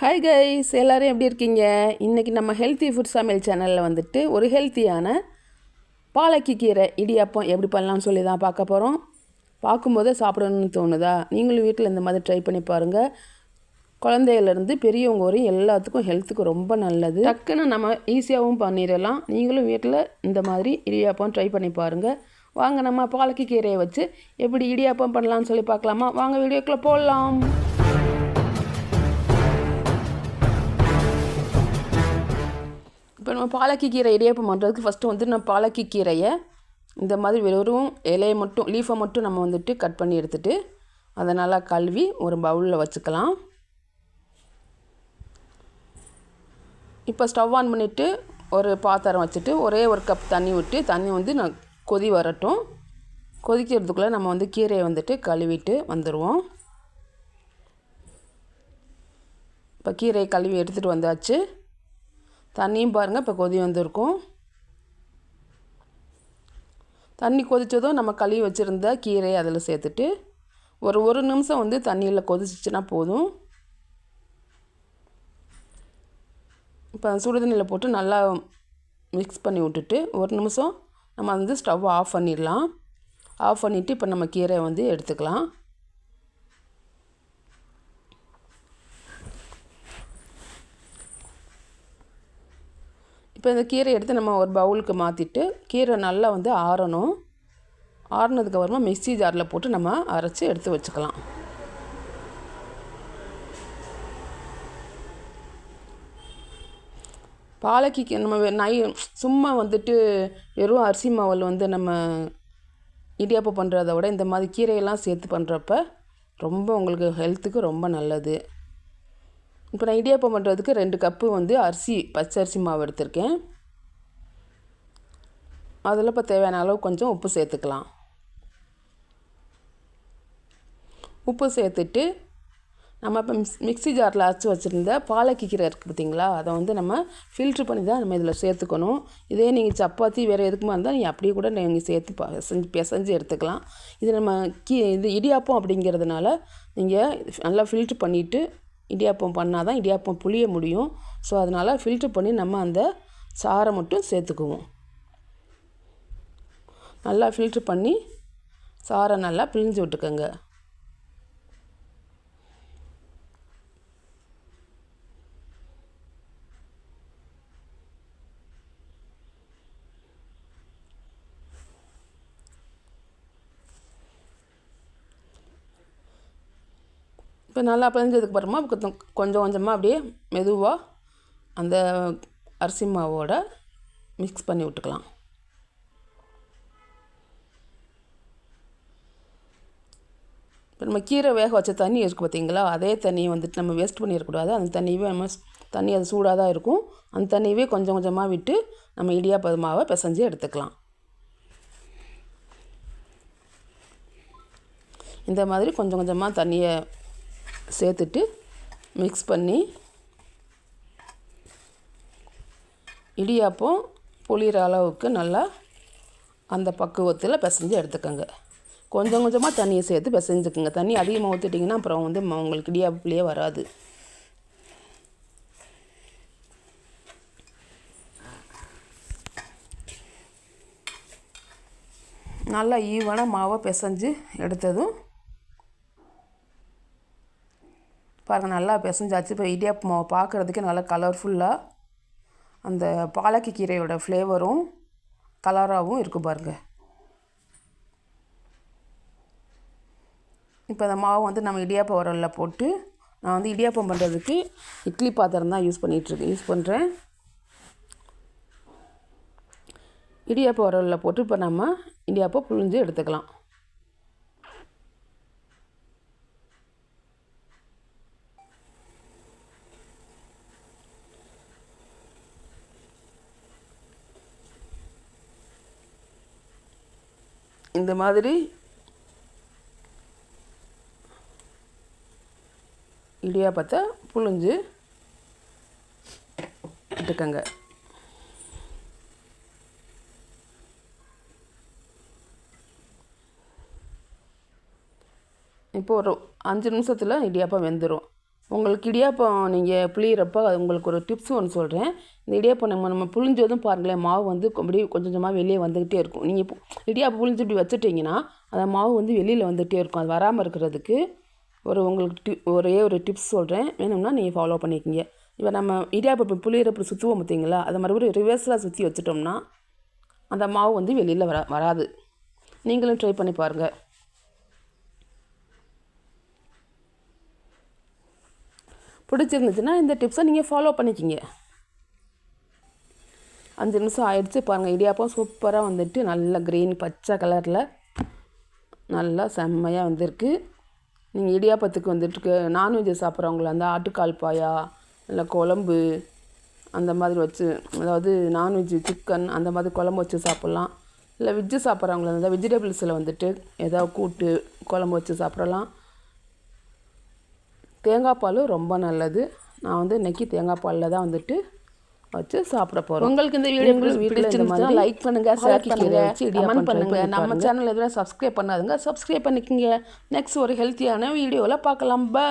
Hi guys எல்லோரும் எப்படி இருக்கீங்க? இன்றைக்கி நம்ம ஹெல்த்தி ஃபுட் சமையல் சேனலில் வந்துட்டு ஒரு ஹெல்த்தியான பாலக்கி கீரை இடியாப்பம் எப்படி பண்ணலாம்னு சொல்லி தான் பார்க்க போகிறோம் பார்க்கும்போதே சாப்பிடணும்னு தோணுதா? நீங்களும் வீட்டில் இந்த மாதிரி ட்ரை பண்ணி பாருங்கள் குழந்தையிலேருந்து பெரியவங்க வரையும் எல்லாத்துக்கும் ஹெல்த்துக்கு ரொம்ப நல்லது. டக்குன்னு நம்ம ஈஸியாகவும் பண்ணிடலாம். நீங்களும் வீட்டில் இந்த மாதிரி இடியாப்பம் ட்ரை பண்ணி பாருங்கள் வாங்க நம்ம பாலக்கி கீரையை வச்சு எப்படி இடியாப்பம் பண்ணலாம்னு சொல்லி பார்க்கலாமா? வாங்க வீடியோக்குள்ளே போடலாம் இப்போ நம்ம பாலக்கி கீரை இடியாப்பம் பண்ணுறதுக்கு ஃபஸ்ட்டு வந்து நம்ம பாலக்கி கீரையை இந்த மாதிரி வெறும் இலையை மட்டும் லீஃபை மட்டும் நம்ம வந்துட்டு கட் பண்ணி எடுத்துகிட்டு அதை நல்லா கழுவி ஒரு பவுலில் வச்சுக்கலாம். இப்போ ஸ்டவ் ஆன் பண்ணிவிட்டு ஒரு பாத்திரம் வச்சுட்டு ஒரே ஒரு கப் தண்ணி விட்டு தண்ணி வந்து நான் கொதி வரட்டும். கொதிக்கிறதுக்குள்ளே நம்ம வந்து கீரையை வந்துட்டு கழுவிட்டு வந்துடுவோம் இப்போ கீரையை கழுவி எடுத்துகிட்டு வந்தாச்சு. தண்ணியும் பாருங்கள் இப்போ கொதி வந்திருக்கும். தண்ணி கொதித்ததும் நம்ம கழுவி வச்சுருந்த கீரையை அதில் சேர்த்துட்டு ஒரு ஒரு நிமிஷம் வந்து தண்ணியில் கொதிச்சிச்சுன்னா போதும். இப்போ சுடுதண்ணியில் போட்டு நல்லா மிக்ஸ் பண்ணி விட்டுட்டு ஒரு நிமிஷம் நம்ம வந்து ஸ்டவ் ஆஃப் பண்ணிடலாம். ஆஃப் பண்ணிவிட்டு இப்போ நம்ம கீரையை வந்து எடுத்துக்கலாம். இப்போ இந்த கீரை எடுத்து நம்ம ஒரு பவுலுக்கு மாற்றிட்டு கீரை நல்லா வந்து ஆறணும். ஆறுனதுக்கப்புறமா மிக்சி ஜாரில் போட்டு நம்ம அரைச்சி எடுத்து வச்சுக்கலாம். பாலக்கிக்கு நம்ம நை சும்மா வந்துட்டு வெறும் அரிசி மாவில் வந்து நம்ம இடியாப்பம் பண்ணுறத விட இந்த மாதிரி கீரையெல்லாம் சேர்த்து பண்ணுறப்ப ரொம்ப உங்களுக்கு ஹெல்த்துக்கு ரொம்ப நல்லது. இப்போ நான் இடியாப்பம் பண்ணுறதுக்கு ரெண்டு கப்பு வந்து அரிசி பச்சை அரிசி மாவு எடுத்திருக்கேன். அதில் இப்போ தேவையான அளவு கொஞ்சம் உப்பு சேர்த்துக்கலாம். உப்பு சேர்த்துட்டு நம்ம இப்போ மிக்ஸ் மிக்ஸி ஜாரில் அரைச்சி வச்சுருந்த பாலக்கீரை இருக்குது பார்த்தீங்களா அதை வந்து நம்ம ஃபில்ட்ரு பண்ணி தான் நம்ம இதில் சேர்த்துக்கணும். இதே நீங்கள் சப்பாத்தி வேறு எதுக்குமா இருந்தால் நீங்கள் அப்படியே கூட நீங்கள் சேர்த்து செஞ்சு பிசைஞ்சு எடுத்துக்கலாம். இது நம்ம கீ இது இடியாப்பம் அப்படிங்கிறதுனால நீங்கள் நல்லா ஃபில்ட்ரு பண்ணிவிட்டு இடியாப்பம் பண்ணால் தான் இடியாப்பம் புளிய முடியும். ஸோ அதனால் ஃபில்ட்ரு பண்ணி நம்ம அந்த சாரை மட்டும் சேர்த்துக்குவோம். நல்லா ஃபில்ட்ரு பண்ணி சாரை நல்லா பிழிஞ்சு விட்டுக்கோங்க. இப்போ நல்லா பிழிஞ்சதுக்கு அப்புறமா கொஞ்சம் கொஞ்சம் கொஞ்சமாக அப்படியே மெதுவாக அந்த அரிசி மாவோட மிக்ஸ் பண்ணி விட்டுக்கலாம். இப்போ நம்ம கீரை வேக வச்ச தண்ணி இருக்குது பார்த்தீங்களா? அதே தண்ணியை வந்துட்டு நம்ம வேஸ்ட் பண்ணிடக்கூடாது. அந்த தண்ணியவே நம்ம தண்ணி அது சூடாக தான் இருக்கும். அந்த தண்ணியவே கொஞ்சம் கொஞ்சமாக விட்டு நம்ம இடியாப்ப மாவை பிசைஞ்சு எடுத்துக்கலாம். இந்த மாதிரி கொஞ்சம் கொஞ்சமாக தண்ணியை சேர்த்துட்டு மிக்ஸ் பண்ணி இடியாப்பம் புளிகிற அளவுக்கு நல்லா அந்த பக்குவத்தில் பிசைஞ்சு எடுத்துக்கோங்க. கொஞ்சம் கொஞ்சமாக தண்ணியை சேர்த்து பிசைஞ்சுக்குங்க. தண்ணி அதிகமாக ஊற்றிட்டிங்கன்னா அப்புறம் வந்து உங்களுக்கு இடியாப்புலேயே வராது. நல்லா ஈவனாக மாவை பிசைஞ்சு எடுத்ததும் பாருங்கள் நல்லா பிசைஞ்சாச்சு. இப்போ இடியாப்பு மாவு பார்க்குறதுக்கே நல்லா கலர்ஃபுல்லாக அந்த பாலக்கி கீரையோட ஃப்ளேவரும் கலராகவும் இருக்கும் பாருங்கள் இப்போ அந்த மாவு வந்து நம்ம இடியாப்ப உரலில் போட்டு நான் வந்து இடியாப்பம் பண்ணுறதுக்கு இட்லி பாத்திரம் தான் யூஸ் பண்ணிகிட்ருக்கேன் யூஸ் பண்ணுறேன் இடியாப்ப உரலில் போட்டு இப்போ நம்ம இடியாப்பம் புழிஞ்சு எடுத்துக்கலாம். இந்த மாதிரி இடியாப்பத்தை புழிஞ்சு விட்டுக்கங்க இப்போ ஒரு அஞ்சு நிமிஷத்தில் இடியாப்பம் வெந்துடும் உங்களுக்கு இடியாப்பம் நீங்கள் புளியிறப்போ அது உங்களுக்கு ஒரு டிப்ஸ் ஒன்று சொல்கிறேன் இந்த இடியாப்பம் நம்ம நம்ம புளிஞ்சதும் பாருங்களேன் மாவு வந்து அப்படியே கொஞ்சம் கொஞ்சமாக வெளியே வந்துக்கிட்டே இருக்கும். நீங்கள் இடியாப்பம் புளிஞ்சு இப்படி வச்சுட்டிங்கன்னா அந்த மாவு வந்து வெளியில் வந்துகிட்டே இருக்கும். அது வராமல் இருக்கிறதுக்கு ஒரு உங்களுக்கு டி ஒரே ஒரு டிப்ஸ் சொல்கிறேன் வேணும்னா நீங்கள் ஃபாலோ பண்ணிக்கோங்க. இப்போ நம்ம இடியாப்பம் புளியிறப்ப சுற்றுவோம் பார்த்தீங்களா? அதை மறுபடியும் ரிவர்ஸில் சுற்றி வச்சுட்டோம்னா அந்த மாவு வந்து வெளியில் வரா வராது. நீங்களும் ட்ரை பண்ணி பாருங்கள் பிடிச்சிருந்துச்சுன்னா இந்த டிப்ஸை நீங்கள் ஃபாலோ பண்ணிக்கிங்க. அஞ்சு நிமிஷம் ஆயிடுச்சு பாருங்கள் இடியாப்பம் சூப்பராக வந்துட்டு நல்ல க்ரீன் பச்சை கலரில் நல்லா செம்மையாக வந்திருக்கு. நீங்கள் இடியாப்பத்துக்கு வந்துட்டு நான்வெஜ் சாப்பிட்றவங்கள அந்த ஆட்டுக்கால் பாயா இல்லை குழம்பு அந்த மாதிரி வச்சு அதாவது நான்வெஜ் சிக்கன் அந்த மாதிரி குழம்பு வச்சு சாப்பிட்லாம். இல்லை வெஜ்ஜு சாப்பிட்றவங்கள இருந்தால் வெஜிடபிள்ஸில் வந்துட்டு ஏதாவது கூட்டு குழம்பு வச்சு சாப்பிடலாம். தேங்காய் பால் ரொம்ப நல்லது. நான் வந்து இன்னைக்கு தேங்காய் பாலில் தான் வந்துட்டு வச்சு சாப்பிட போகிறோம் உங்களுக்கு இந்த வீடியோ பிடிச்சிருந்துச்சுன்னா லைக் பண்ணுங்க ஷேர் பண்ணுங்க கமெண்ட் பண்ணுங்க. நம்ம சேனல் எதுவும் சப்ஸ்கிரைப் பண்ணாதுங்க. சப்ஸ்கிரைப் பண்ணிக்கோங்க. நெக்ஸ்ட் ஒரு ஹெல்த்தியான வீடியோவில் பார்க்கலாம். பை